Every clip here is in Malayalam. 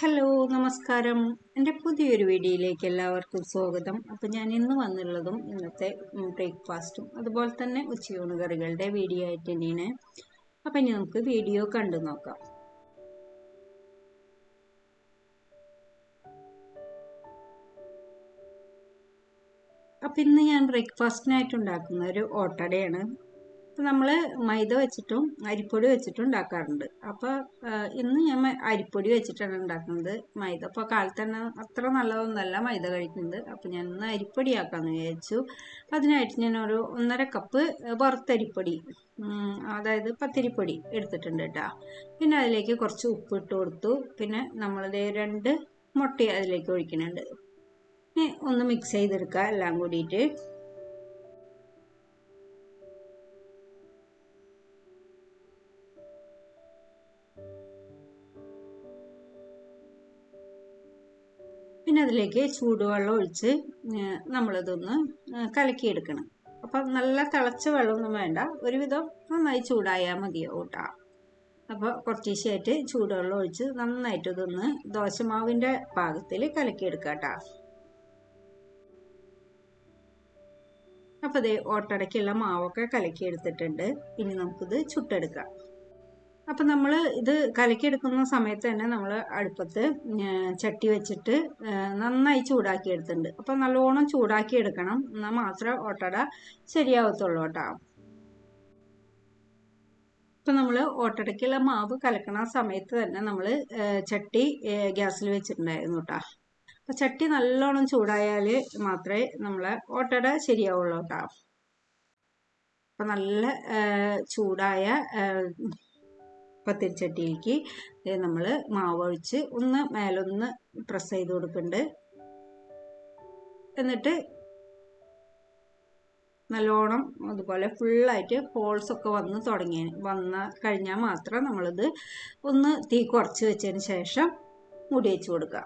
ഹലോ നമസ്കാരം. എന്റെ പുതിയൊരു വീഡിയോയിലേക്ക് എല്ലാവർക്കും സ്വാഗതം. അപ്പോൾ ഞാൻ ഇന്ന് വന്നുള്ളതും ഇന്നത്തെ ബ്രേക്ക്ഫാസ്റ്റും അതുപോലെ തന്നെ ഉച്ചയൂണ് കറികളുടെ വീഡിയോ ആയിട്ട് തന്നെയാണ്. അപ്പം ഇനി നമുക്ക് വീഡിയോ കണ്ടു നോക്കാം. അപ്പം ഇന്ന് ഞാൻ ബ്രേക്ക്ഫാസ്റ്റിനായിട്ട് ഉണ്ടാക്കുന്ന ഒരു ഓട്ടടയാണ്. അപ്പം നമ്മൾ മൈദ വെച്ചിട്ടും അരിപ്പൊടി വെച്ചിട്ടും ഉണ്ടാക്കാറുണ്ട്. അപ്പോൾ ഇന്ന് ഞാൻ അരിപ്പൊടി വെച്ചിട്ടാണ് ഉണ്ടാക്കുന്നത് മൈദ. അപ്പോൾ കാലത്ത് തന്നെ അത്ര നല്ലതൊന്നുമല്ല മൈദ കഴിക്കുന്നത്. അപ്പോൾ ഞാൻ ഇന്ന് അരിപ്പൊടി ആക്കാമെന്ന് വിചാരിച്ചു അതിനായിട്ട് ഞാൻ ഒരു ഒന്നര കപ്പ് വറുത്തരിപ്പൊടി അതായത് പത്തിരിപ്പൊടി എടുത്തിട്ടുണ്ട് കേട്ടോ. പിന്നെ അതിലേക്ക് കുറച്ച് ഉപ്പ് ഇട്ട് കൊടുത്തു. പിന്നെ നമ്മളത് രണ്ട് മുട്ട അതിലേക്ക് ഒഴിക്കുന്നുണ്ട്. ഒന്ന് മിക്സ് ചെയ്തെടുക്കുക എല്ലാം കൂടിയിട്ട്. പിന്നെ അതിലേക്ക് ചൂടുവെള്ളം ഒഴിച്ച് നമ്മളിതൊന്ന് കലക്കിയെടുക്കണം. അപ്പം നല്ല തിളച്ച വെള്ളമൊന്നും വേണ്ട. ഒരുവിധം നന്നായി ചൂടായാൽ മതിയാവും കേട്ടോ. അപ്പോൾ കുറച്ചീശയായിട്ട് ചൂടുവെള്ളം ഒഴിച്ച് നന്നായിട്ട് ഇതൊന്ന് ദോശമാവിന്റെ പാകത്തിൽ കലക്കിയെടുക്കുക കേട്ടോ. അപ്പോൾ ദേ ഓട്ടടയ്ക്കുള്ള മാവൊക്കെ കലക്കിയെടുത്തിട്ടുണ്ട്. ഇനി നമുക്കിത് ചുട്ടെടുക്കാം. അപ്പം നമ്മൾ ഇത് കലക്കിയെടുക്കുന്ന സമയത്ത് തന്നെ നമ്മൾ അടുപ്പത്ത് ചട്ടി വെച്ചിട്ട് നന്നായി ചൂടാക്കി എടുത്തിട്ടുണ്ട് അപ്പം നല്ലോണം ചൂടാക്കി എടുക്കണം എന്നാൽ മാത്രമേ ഓട്ടട ശരിയാവത്തുള്ളൂ കേട്ടോ. ഇപ്പം നമ്മൾ ഓട്ടടയ്ക്കുള്ള മാവ് കലക്കണ സമയത്ത് തന്നെ നമ്മൾ ചട്ടി ഗ്യാസിൽ വെച്ചിട്ടുണ്ടായിരുന്നു കേട്ടോ. അപ്പം ചട്ടി നല്ലോണം ചൂടായാൽ മാത്രമേ നമ്മളെ ഓട്ടട ശരിയാവുള്ളൂ കേട്ടോ. അപ്പം നല്ല ചൂടായ പത്തിരിച്ചട്ടിയിലേക്ക് നമ്മൾ മാവ് ഒഴിച്ച് ഒന്ന് മേലൊന്ന് പ്രസ് ചെയ്ത് കൊടുക്കുന്നുണ്ട് എന്നിട്ട് നല്ലോണം അതുപോലെ ഫുള്ളായിട്ട് ഹോൾസ് ഒക്കെ വന്ന് തുടങ്ങി വന്ന കഴിഞ്ഞാൽ മാത്രം നമ്മളിത് ഒന്ന് തീ കുറച്ച് വെച്ചതിന് ശേഷം മുടി വെച്ച് കൊടുക്കുക.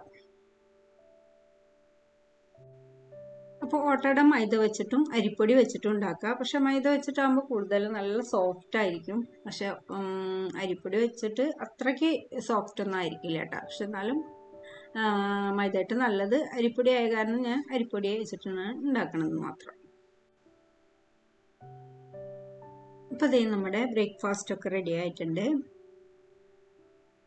അപ്പോൾ ഓട്ടയുടെ മൈദ വെച്ചിട്ടും അരിപ്പൊടി വെച്ചിട്ടും ഉണ്ടാക്കുക. പക്ഷെ മൈദ വെച്ചിട്ടാകുമ്പോൾ കൂടുതൽ നല്ല സോഫ്റ്റ് ആയിരിക്കും. പക്ഷെ അരിപ്പൊടി വെച്ചിട്ട് അത്രയ്ക്ക് സോഫ്റ്റ് ഒന്നും ആയിരിക്കില്ല കേട്ടോ. പക്ഷെ എന്നാലും മൈദയായിട്ട് നല്ലത് അരിപ്പൊടി ആയ കാരണം ഞാൻ അരിപ്പൊടി വെച്ചിട്ടാണ് ഉണ്ടാക്കണത് മാത്രം. ഇപ്പം അതേ നമ്മുടെ ബ്രേക്ക്ഫാസ്റ്റ് ഒക്കെ റെഡി ആയിട്ടുണ്ട്.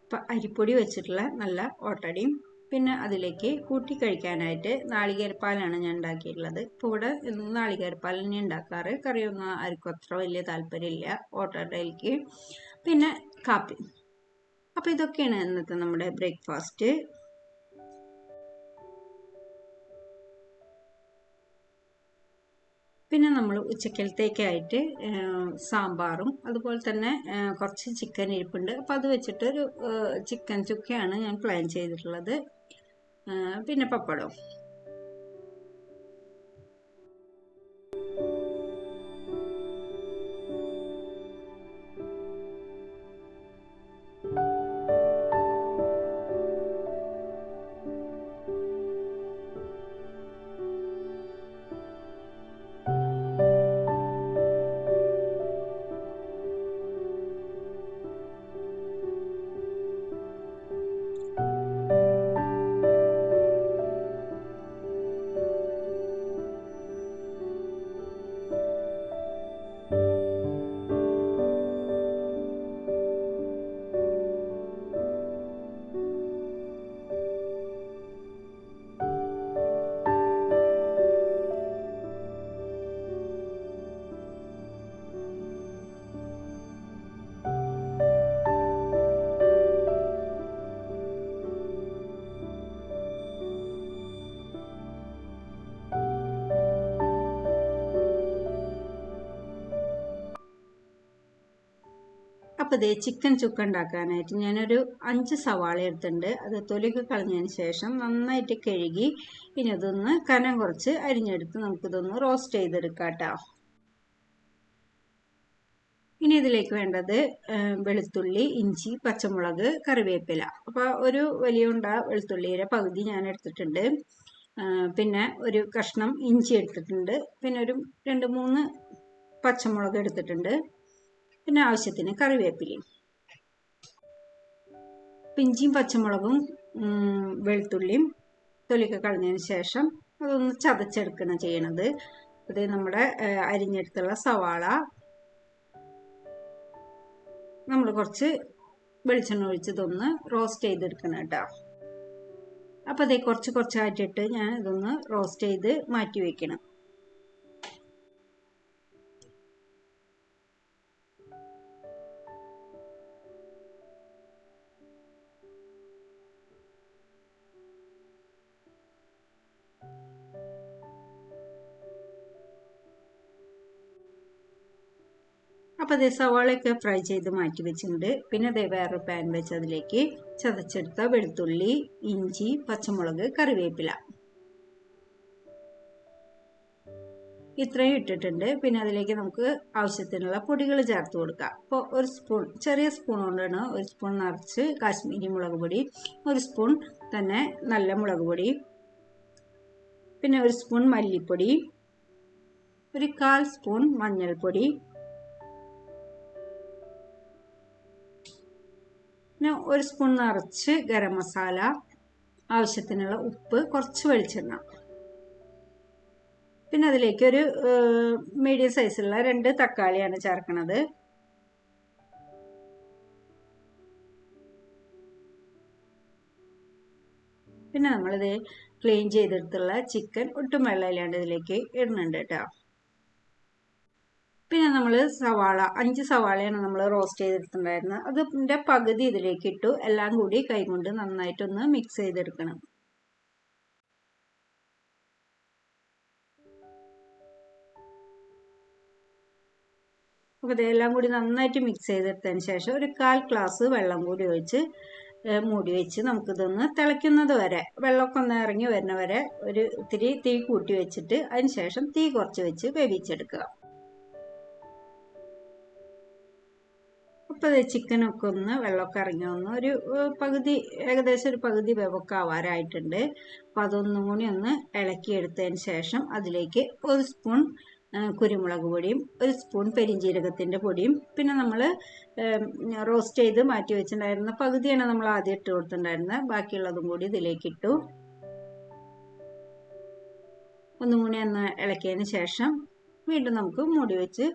ഇപ്പം അരിപ്പൊടി വെച്ചിട്ടുള്ള നല്ല ഓട്ടടയും പിന്നെ അതിലേക്ക് കൂട്ടി കഴിക്കാനായിട്ട് നാളികേരപ്പാലാണ് ഞാൻ ഉണ്ടാക്കിയിട്ടുള്ളത്. ഇപ്പോൾ ഇവിടെ നാളികേരപ്പാൽ തന്നെ ഉണ്ടാക്കാറ്. കറിയൊന്നും ആർക്കും അത്ര വലിയ താല്പര്യമില്ല. ഓട്ടോടയിലേക്ക്. പിന്നെ കാപ്പി. അപ്പോൾ ഇതൊക്കെയാണ് ഇന്നത്തെ നമ്മുടെ ബ്രേക്ക്ഫാസ്റ്റ്. പിന്നെ നമ്മൾ ഉച്ചക്കലത്തേക്കായിട്ട് സാമ്പാറും അതുപോലെ തന്നെ കുറച്ച് ചിക്കൻ ഇരിപ്പുണ്ട്. അപ്പോൾ അത് വെച്ചിട്ട് ഒരു ചിക്കൻ ചുക്കയാണ് ഞാൻ പ്ലാൻ ചെയ്തിട്ടുള്ളത്. പിന്നെ പപ്പടം അപ്പോൾ ഇതേ ചിക്കൻ ചുക്ക ഉണ്ടാക്കാനായിട്ട് ഞാനൊരു അഞ്ച് സവാള എടുത്തിട്ടുണ്ട്. അത് തൊലിക്ക് കളഞ്ഞതിന് ശേഷം നന്നായിട്ട് കഴുകി ഇനി ഇതൊന്ന് കനം കുറച്ച് അരിഞ്ഞെടുത്ത് നമുക്കിതൊന്ന് റോസ്റ്റ് ചെയ്തെടുക്കാം കേട്ടോ. ഇനി ഇതിലേക്ക് വേണ്ടത് വെളുത്തുള്ളി ഇഞ്ചി പച്ചമുളക് കറിവേപ്പില. അപ്പോൾ ഒരു വലിയ ഉണ്ട വെളുത്തുള്ളിയുടെ പകുതി ഞാൻ എടുത്തിട്ടുണ്ട്. പിന്നെ ഒരു കഷ്ണം ഇഞ്ചി എടുത്തിട്ടുണ്ട്. പിന്നെ ഒരു രണ്ട് മൂന്ന് പച്ചമുളക് എടുത്തിട്ടുണ്ട്. പിന്നെ ആവശ്യത്തിന് കറിവേപ്പിലയും. പിഞ്ചിയും പച്ചമുളകും വെളുത്തുള്ളിയും തൊലിയൊക്കെ കളഞ്ഞതിന് ശേഷം അതൊന്ന് ചതച്ചെടുക്കണം ചെയ്യണത്. അത് നമ്മുടെ അരിഞ്ഞെടുത്തുള്ള സവാള. നമ്മൾ കുറച്ച് വെളിച്ചെണ്ണ ഒഴിച്ചതൊന്ന് റോസ്റ്റ് ചെയ്തെടുക്കണം കേട്ടോ. അപ്പോൾ അതേ കുറച്ച് കുറച്ചായിട്ടിട്ട് ഞാൻ ഇതൊന്ന് റോസ്റ്റ് ചെയ്ത് മാറ്റി വെക്കണം. അപ്പോൾ അതേ സവാളയൊക്കെ ഫ്രൈ ചെയ്ത് മാറ്റി വെച്ചിട്ടുണ്ട്. പിന്നെ അതേ വേറൊരു പാൻ വെച്ച് അതിലേക്ക് ചതച്ചെടുത്ത വെളുത്തുള്ളി ഇഞ്ചി പച്ചമുളക് കറിവേപ്പില. ഇത്രയും ഇട്ടിട്ടുണ്ട്. പിന്നെ അതിലേക്ക് നമുക്ക് ആവശ്യത്തിനുള്ള പൊടികൾ ചേർത്ത് കൊടുക്കാം. അപ്പോൾ ഒരു സ്പൂൺ ചെറിയ സ്പൂൺ കൊണ്ടാണ് ഒരു സ്പൂൺ നിറച്ച് കാശ്മീരി മുളക് പൊടി ഒരു സ്പൂൺ തന്നെ നല്ല മുളക് പൊടി പിന്നെ ഒരു സ്പൂൺ മല്ലിപ്പൊടി ഒരു കാൽ സ്പൂൺ മഞ്ഞൾപ്പൊടി പിന്നെ ഒരു സ്പൂൺ നിറച്ച് ഗരം മസാല ആവശ്യത്തിനുള്ള ഉപ്പ് കുറച്ച് വെളിച്ചെണ്ണ. പിന്നെ അതിലേക്ക് ഒരു മീഡിയം സൈസുള്ള രണ്ട് തക്കാളിയാണ് ചേർക്കണത്. പിന്നെ നമ്മളിത് ക്ലീൻ ചെയ്തെടുത്തുള്ള ചിക്കൻ ഒട്ടും വെള്ളമില്ലാണ്ട് ഇതിലേക്ക് ഇടുന്നുണ്ട് കേട്ടോ. പിന്നെ നമ്മൾ സവാള അഞ്ച് സവാളയാണ് നമ്മൾ റോസ്റ്റ് ചെയ്തെടുത്തിട്ടുണ്ടായിരുന്നത്. അതിന്റെ പകുതി ഇതിലേക്ക് ഇട്ടു. എല്ലാം കൂടി കൈകൊണ്ട് നന്നായിട്ടൊന്ന് മിക്സ് ചെയ്തെടുക്കണം. അപ്പോൾ ഇതെല്ലാം കൂടി നന്നായിട്ട് മിക്സ് ചെയ്തെടുത്തതിന് ശേഷം ഒരു കാൽ ഗ്ലാസ് വെള്ളം കൂടി ഒഴിച്ച് മൂടി വെച്ച് നമുക്കിതൊന്ന് തിളയ്ക്കുന്നത് വരെ വെള്ളമൊക്കെ ഒന്ന് ഇറങ്ങി വരുന്ന വരെ ഒരു ഇത്തിരി തീ കൂട്ടി വെച്ചിട്ട് അതിന് ശേഷം തീ കുറച്ച് വെച്ച് വേവിച്ചെടുക്കുക. അപ്പോൾ ചിക്കനൊക്കെ ഒന്ന് വെള്ളമൊക്കെ ഇറങ്ങി വന്ന് ഒരു പകുതി ഏകദേശം ഒരു പകുതി വേവൊക്കെ ആവാറായിട്ടുണ്ട്. അതൊന്നും കൂടി ഒന്ന് ഇളക്കിയെടുത്തതിന് ശേഷം അതിലേക്ക് ഒരു സ്പൂൺ കുരുമുളക് പൊടിയും ഒരു സ്പൂൺ പെരിഞ്ജീരകത്തിന്റെ പൊടിയും പിന്നെ നമ്മൾ റോസ്റ്റ് ചെയ്ത് മാറ്റി വെച്ചിട്ടുണ്ടായിരുന്ന പകുതിയാണ് നമ്മൾ ആദ്യം ഇട്ട് കൊടുത്തിട്ടുണ്ടായിരുന്നത്. ബാക്കിയുള്ളതും കൂടി ഇതിലേക്ക് ഇട്ടു. ഒന്നും കൂടി ഒന്ന് ഇളക്കിയതിന് ശേഷം വീണ്ടും നമുക്ക് മൂടി വെച്ച്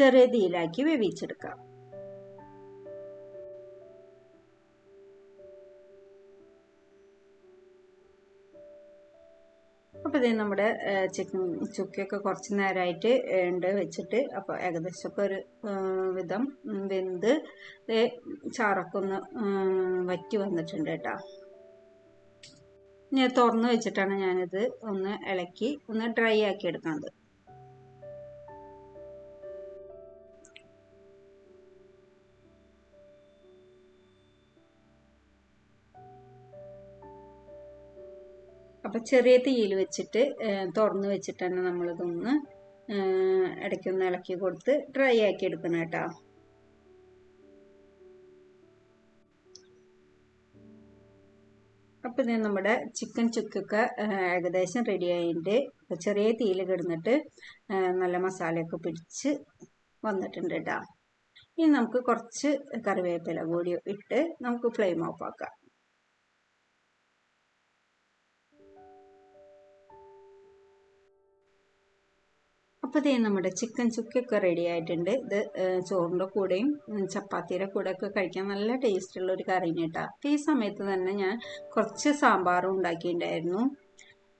ചെറിയ തീയിലാക്കി വേവിച്ചെടുക്കാം. അപ്പോൾ ഇത് നമ്മുടെ ചിക്കൻ ചുക്കിയൊക്കെ കുറച്ച് നേരമായിട്ട് ഉണ്ട് വെച്ചിട്ട്. അപ്പോൾ ഏകദേശമൊക്കെ ഒരു വിധം വെന്ത് ചാറൊക്കെ ഒന്ന് വറ്റി വന്നിട്ടുണ്ട് കേട്ടോ. ഞാൻ തുറന്ന് വെച്ചിട്ടാണ് ഞാനിത് ഒന്ന് ഇളക്കി ഒന്ന് ഡ്രൈ ആക്കി എടുക്കുന്നത്. അപ്പം ചെറിയ തീയിൽ വെച്ചിട്ട് തുറന്ന് വെച്ചിട്ട് തന്നെ നമ്മളിതൊന്ന് ഇടയ്ക്കൊന്ന് ഇളക്കി കൊടുത്ത് ഡ്രൈ ആക്കി എടുക്കണം കേട്ടോ. അപ്പം ഇത് നമ്മുടെ ചിക്കൻ ചുക്കൊക്കെ ഏകദേശം റെഡി ആയിട്ട് ചെറിയ തീയിൽ കിടന്നിട്ട് നല്ല മസാലയൊക്കെ പിടിച്ച് വന്നിട്ടുണ്ട് കേട്ടോ. ഇനി നമുക്ക് കുറച്ച് കറിവേപ്പില കൂടി ഇട്ട് നമുക്ക് ഫ്ലെയിം ഓഫ് ആക്കാം. അപ്പോൾ ഇതേ നമ്മുടെ ചിക്കൻ ചുക്കൊക്കെ റെഡി ആയിട്ടുണ്ട്. ഇത് ചോറിന്റെ കൂടെയും ചപ്പാത്തിയുടെ കൂടെ ഒക്കെ കഴിക്കാൻ നല്ല ടേസ്റ്റുള്ള ഒരു കറിയാണ് കേട്ടോ. അപ്പോൾ ഈ സമയത്ത് തന്നെ ഞാൻ കുറച്ച് സാമ്പാറും ഉണ്ടാക്കിയിട്ടുണ്ടായിരുന്നു.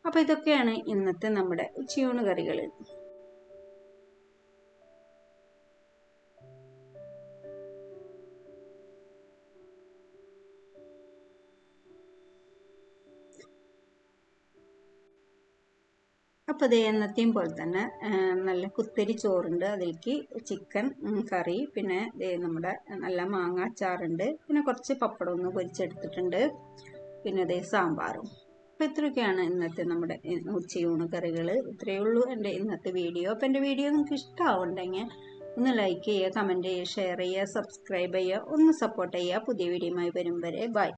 അപ്പോൾ ഇതൊക്കെയാണ് ഇന്നത്തെ നമ്മുടെ ഉച്ചയൂണ് കറികൾ അപ്പോൾ ഇത് എന്നത്തെയും പോലെ തന്നെ നല്ല കുത്തരി ചോറുണ്ട് അതിലേക്ക്. ചിക്കൻ കറി പിന്നെ നമ്മുടെ നല്ല മാങ്ങ അച്ചാറുണ്ട്. പിന്നെ കുറച്ച് പപ്പടം ഒന്ന് പൊരിച്ചെടുത്തിട്ടുണ്ട്. പിന്നെ അതേ സാമ്പാറും. അപ്പോൾ ഇത്രയൊക്കെയാണ് ഇന്നത്തെ നമ്മുടെ ഉച്ചയൂണ് കറികൾ ഇത്രയേ ഉള്ളൂ എന്റെ ഇന്നത്തെ വീഡിയോ. അപ്പോൾ എന്റെ വീഡിയോ നിങ്ങൾക്ക് ഇഷ്ടമാവുണ്ടെങ്കിൽ ഒന്ന് ലൈക്ക് ചെയ്യുക കമന്റ് ചെയ്യുക ഷെയർ ചെയ്യുക സബ്സ്ക്രൈബ് ചെയ്യുക ഒന്ന് സപ്പോർട്ട് ചെയ്യുക. പുതിയ വീഡിയോയുമായി വരും വരെ. ബൈ.